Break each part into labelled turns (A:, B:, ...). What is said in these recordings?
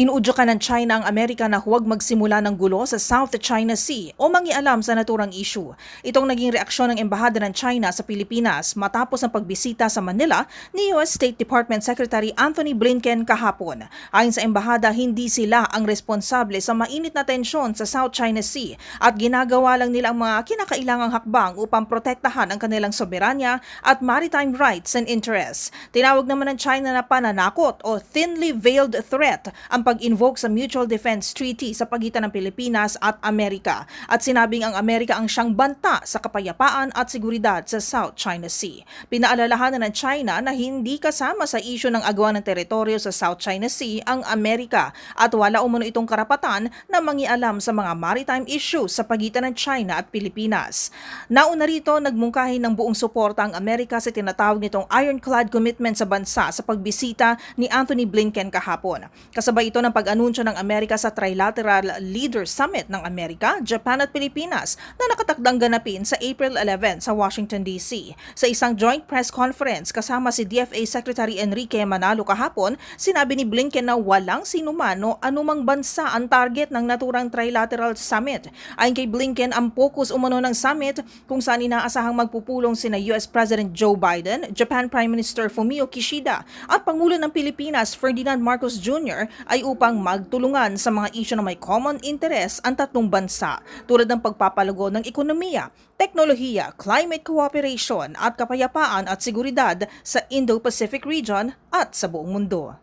A: Inuudyo ka ng China ang Amerika na huwag magsimula ng gulo sa South China Sea o mangialam sa naturang issue. Itong naging reaksyon ng Embahada ng China sa Pilipinas matapos ang pagbisita sa Manila ni US State Department Secretary Anthony Blinken kahapon. Ayon sa Embahada, hindi sila ang responsable sa mainit na tensyon sa South China Sea at ginagawa lang nila ang mga kinakailangang hakbang upang protektahan ang kanilang soberanya at maritime rights and interests. Tinawag naman ng China na pananakot o thinly veiled threat ang pag-invoke sa Mutual Defense Treaty sa pagitan ng Pilipinas at Amerika at sinabing ang Amerika ang siyang banta sa kapayapaan at seguridad sa South China Sea. Pinaalalahanan ng China na hindi kasama sa isyu ng agawan ng teritoryo sa South China Sea ang Amerika at wala umano itong karapatan na mangialam sa mga maritime issues sa pagitan ng China at Pilipinas. Nauna rito, nagmungkahi ng buong suporta ang Amerika sa tinatawag nitong ironclad commitment sa bansa sa pagbisita ni Anthony Blinken kahapon. Kasabay ito ng pag-anunsyo ng Amerika sa Trilateral Leaders Summit ng Amerika, Japan at Pilipinas na nakatakdang ganapin sa April 11 sa Washington DC. Sa isang joint press conference kasama si DFA Secretary Enrique Manalo kahapon, sinabi ni Blinken na walang sinuman o anumang bansa ang target ng naturang Trilateral Summit. Ayon kay Blinken, ang focus umano ng summit kung saan inaasahang magpupulong sina US President Joe Biden, Japan Prime Minister Fumio Kishida at Pangulo ng Pilipinas Ferdinand Marcos Jr. ay upang magtulungan sa mga isyu na may common interest ang tatlong bansa tulad ng pagpapalago ng ekonomiya, teknolohiya, climate cooperation at kapayapaan at seguridad sa Indo-Pacific region at sa buong mundo.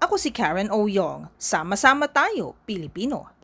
A: Ako si Karen O. Yong. Sama-sama tayo, Pilipino.